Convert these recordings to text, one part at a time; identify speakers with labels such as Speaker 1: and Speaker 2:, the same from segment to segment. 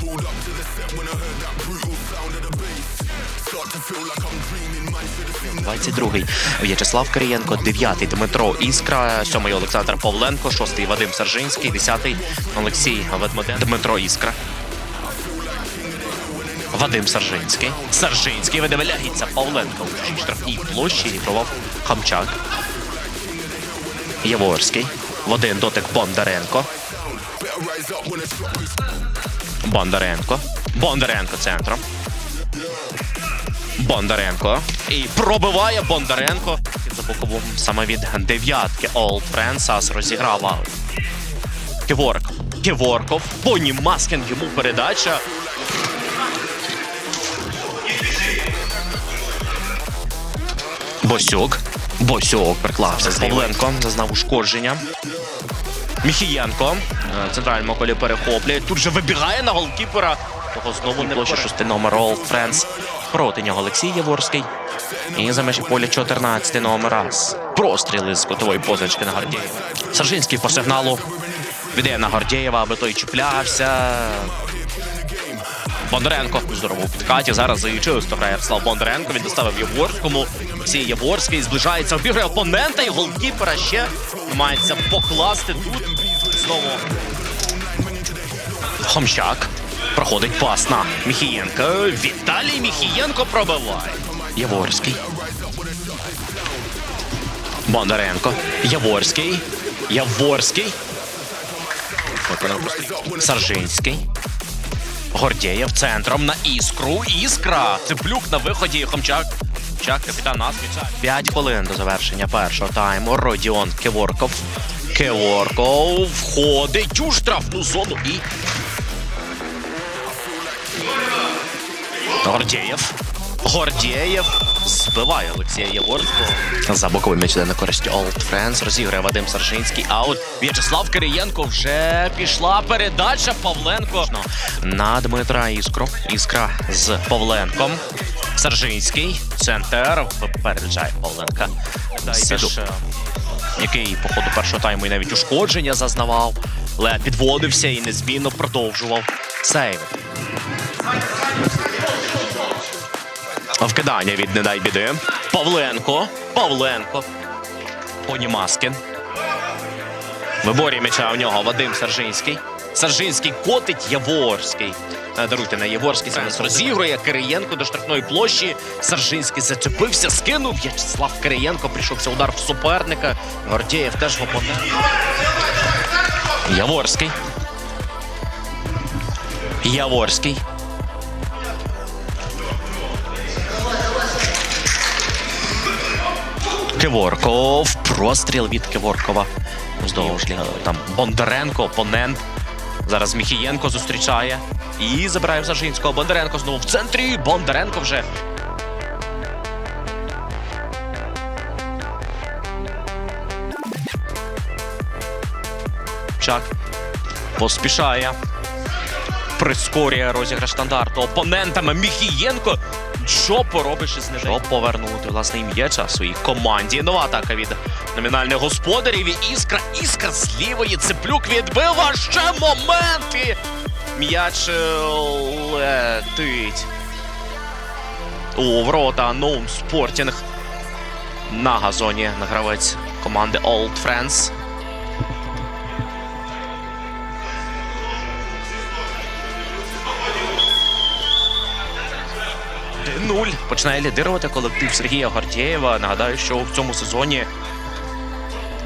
Speaker 1: Pulled up to the set when I heard that brutal sound of the bass. Start to feel like I'm dreaming, man. Should have seen
Speaker 2: 22-й В'ячеслав Кирієнко, 9-й Дмитро Іскра, 7-й Олександр Павленко, 6-й Вадим Саржинський, 10-й Олексій Ведмеден, Дмитро Іскра. Вадим Саржинський. Саржинський видивляється Павленко у штрафній площі ігрував Хамчак. Яворський. В один дотик Бондаренко. Бондаренко. Бондаренко центром. Бондаренко. І пробиває Бондаренко. За боковим саме від дев'ятки Олд Френсас розіграв аут. Ківорк. Ківорков. Поні Маскін йому передача. Босюк. Босюк приклався з Павленко. Зазнав ушкодження. Міхієнко. е, центральному колі перехоплює. Тут же вибігає на голкіпера. Того знову не площа шостий номер Олд Френс. Проти нього Олексій Яворський. І за межі поля 14 номер раз. Простріли з кутової позначки на Гордєєва. Саржинський по сигналу віддає на Гордєєва, аби той чіплявся. Бондаренко здорово у підкаті. Зараз за чисто грає Ярослав Бондаренко. Він доставив Яворському. Олексій Яворський зближається, обіграє опонента і голкіпера ще намагається покласти тут. Знову Хомщак. Проходить пас на Міхієнка. Віталій Міхієнко пробиває. Яворський. Бондаренко. Яворський. Яворський. Саржинський. Гордєєв центром на іскру. Іскра. Цеплюк на виході. Хомчак. Хомчак, капітан Асквіча. П'ять хвилин до завершення першого тайму. Родіон Кеворков. Кеворков входить у штрафну зону і. Гордєєв. Гордєєв збиває Олексія Єворського. За боковий м'яч йде на користь Олд Френс. Розіграє Вадим Саржинський. Аут. В'ячеслав Кириєнко вже пішла передача Павленко. На Дмитра Іскру. Іскра з Павленком. Саржинський. Центр. Випереджає Павленка. Е, який по ходу першого тайму і навіть ушкодження зазнавав. Але підводився і незмінно продовжував сейв. Вкидання від не дай біди. Павленко. Павленко. Понімаскін. Виборі м'яча у нього Вадим Саржинський. Саржинський котить Яворський. Е, Даруйте на Яворський зараз розігрує Кириєнко до штрафної площі. Саржинський зачепився, скинув. В'ячеслав Кириєнко прийшовся удар в суперника. Гордєєв теж в опонент. Яворський. Яворський. Киворков. Простріл від Киворкова. Вздовж ліга. Там Бондаренко, опонент. Зараз Міхієнко зустрічає. І забирає в Зажинського. Бондаренко знову в центрі. Бондаренко вже. Чак поспішає. Прискорює розіграш стандарту опонентами Міхієнко. Що поробиш із ним? Щоб повернути власне м'яча своїй команді. Нова атака від номінальних господарів. І іскра, іскра з лівої. Цеплюк відбив, а ще момент. І м'яч е, летить. У ворота Ноум Спортінг. На газоні гравець команди Old Friends. 0 починає лідирувати колектив Сергія Гордєєва. Нагадаю, що в цьому сезоні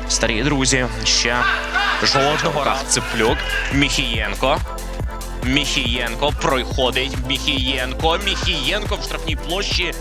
Speaker 2: старі друзі ще жодного разу. Цеплюк, Міхієнко. Міхієнко проходить. Міхієнко. Міхієнко в штрафній площі.